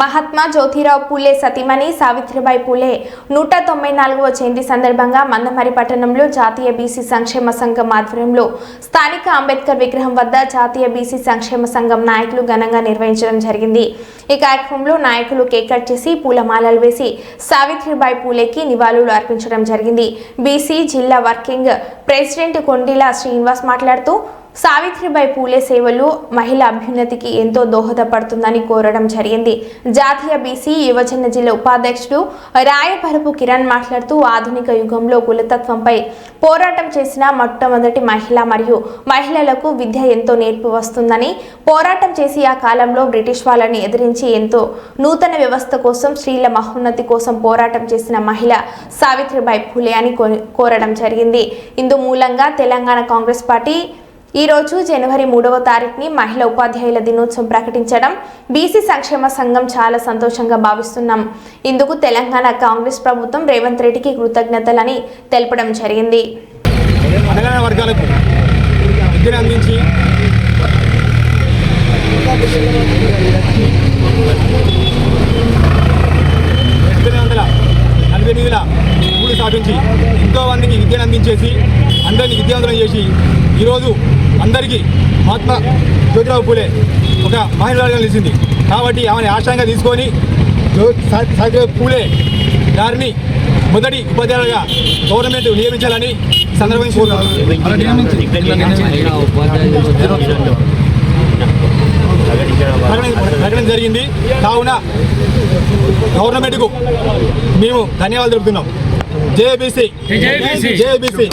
మహాత్మా జ్యోతిరావు పూలే సతీమణి సావిత్రిబాయి పూలే. నూట తొంభై నాలుగవ జయంతి సందర్భంగా మందమరి పట్టణంలో జాతీయ బీసీ సంక్షేమ సంఘం ఆధ్వర్యంలో స్థానిక అంబేద్కర్ విగ్రహం వద్ద జాతీయ బీసీ సంక్షేమ సంఘం నాయకులు ఘనంగా నిర్వహించడం జరిగింది. ఈ కార్యక్రమంలో నాయకులు కేక్ కట్ చేసి పూలమాలలు వేసి సావిత్రిబాయి పూలేకి నివాళులు అర్పించడం జరిగింది. బీసీ జిల్లా వర్కింగ్ ప్రెసిడెంట్ కొండిలా శ్రీనివాస్ మాట్లాడుతూ సావిత్రిబాయి పూలే సేవలు మహిళ అభ్యున్నతికి ఎంతో దోహదపడుతుందని కోరడం జరిగింది. జాతీయ బీసీ యువజన జిల్లా ఉపాధ్యక్షుడు రాయపరపు కిరణ్ మాట్లాడుతూ ఆధునిక యుగంలో కులతత్వంపై పోరాటం చేసిన మొట్టమొదటి మహిళ మరియు మహిళలకు విద్య ఎంతో నేర్పు వస్తుందని పోరాటం చేసి ఆ కాలంలో బ్రిటిష్ వాళ్ళని ఎదిరించి ఎంతో నూతన వ్యవస్థ కోసం స్త్రీల మహోన్నతి కోసం పోరాటం చేసిన మహిళ సావిత్రిబాయి పూలే అని కో- కోరడం జరిగింది. ఇందు మూలంగా తెలంగాణ కాంగ్రెస్ పార్టీ ఈరోజు జనవరి మూడవ తారీఖుని మహిళా ఉపాధ్యాయుల దినోత్సవం ప్రకటించడం బీసీ సంక్షేమ సంఘం చాలా సంతోషంగా భావిస్తున్నాం. ఇందుకు తెలంగాణ కాంగ్రెస్ ప్రభుత్వం రేవంత్ రెడ్డికి కృతజ్ఞతలని తెలపడం జరిగింది. వర్గాలకు విద్యను అందించి ఎనిమిది వందల నలభై ఎనిమిదిల స్కూల్ స్థాపించి ఎంతో మందికి విద్యను అందించేసి అందరినీ విద్యావంతులను చేసి ఈరోజు అందరికీ మహాత్మా జ్యోతిరావు పూలే ఒక మహిళగా నిలిచింది. కాబట్టి ఆమెను ఆశయంగా తీసుకొని సావిత్రిబాయి పూలే గారిని మొదటి ఉపాధ్యాయులుగా గవర్నమెంట్ నియమించాలని కోరుతున్నాను ప్రకటన జరిగింది. కావున గవర్నమెంట్కు మేము ధన్యవాదాలు తెలుపుతున్నాం. JBC JBC.